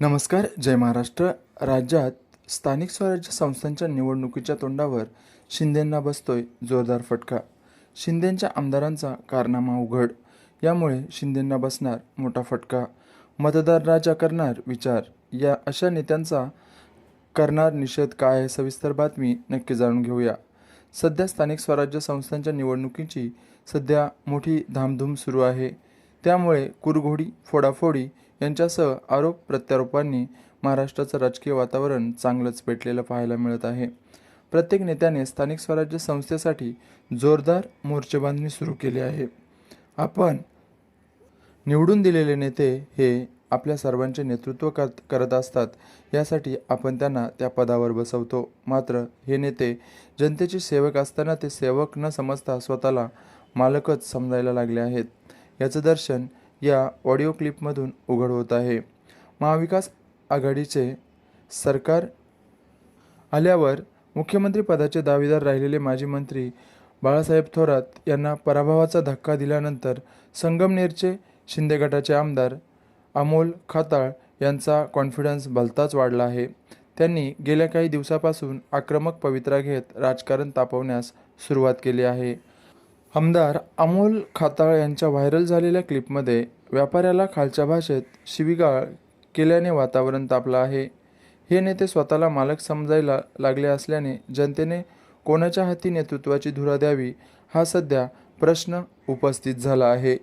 नमस्कार जय महाराष्ट्र. राज्यात स्थानिक स्वराज्य संस्थांच्या निवडणुकीच्या तोंडावर शिंदेंना बसतोय जोरदार फटका. शिंदेंच्या आमदारांचा कारनामा उघड. यामुळे शिंदेंना बसणार मोठा फटका. मतदार राजा करणार विचार. या अशा नेत्यांचा करणार निषेध काय आहे सविस्तर बातमी नक्की जाणून घेऊया. सध्या स्थानिक स्वराज्य संस्थांच्या निवडणुकीची सध्या मोठी धामधूम सुरू आहे. त्यामुळे कुरघोडी फोडाफोडी यांच्यासह आरोप प्रत्यारोपांनी महाराष्ट्राचं राजकीय वातावरण चांगलंच पेटलेलं पाहायला मिळत आहे. प्रत्येक नेत्याने स्थानिक स्वराज्य संस्थेसाठी जोरदार मोर्चेबांधणी सुरू केली आहे. आपण निवडून दिलेले नेते हे आपल्या सर्वांचे नेतृत्व करत करत असतात यासाठी आपण त्यांना त्या पदावर बसवतो. मात्र हे नेते जनतेचे सेवक असताना ते सेवक न समजता स्वतःला मालकच समजायला लागले आहेत. याचं दर्शन या ऑडिओ क्लिपमधून उघड होत आहे. महाविकास आघाडीचे सरकार आल्यावर मुख्यमंत्रीपदाचे दावेदार राहिलेले माजी मंत्री बाळासाहेब थोरात यांना पराभवाचा धक्का दिल्यानंतर संगमनेरचे शिंदे गटाचे आमदार अमोल खाताळ यांचा कॉन्फिडन्स भलताच वाढला आहे. त्यांनी गेल्या काही दिवसापासून आक्रमक पवित्रा घेत राजकारण तापवण्यास सुरुवात केली आहे. आमदार अमोल खाताळ यांच्या व्हायरल झालेल्या क्लिपमध्ये व्यापाऱ्याला खालच्या भाषेत शिवीगाळ केल्याने वातावरण तापलं आहे. हे नेते स्वतःला मालक समजायला लागले असल्याने जनतेने कोणाच्या हाती नेतृत्वाची धुरा द्यावी हा सध्या प्रश्न उपस्थित झाला आहे.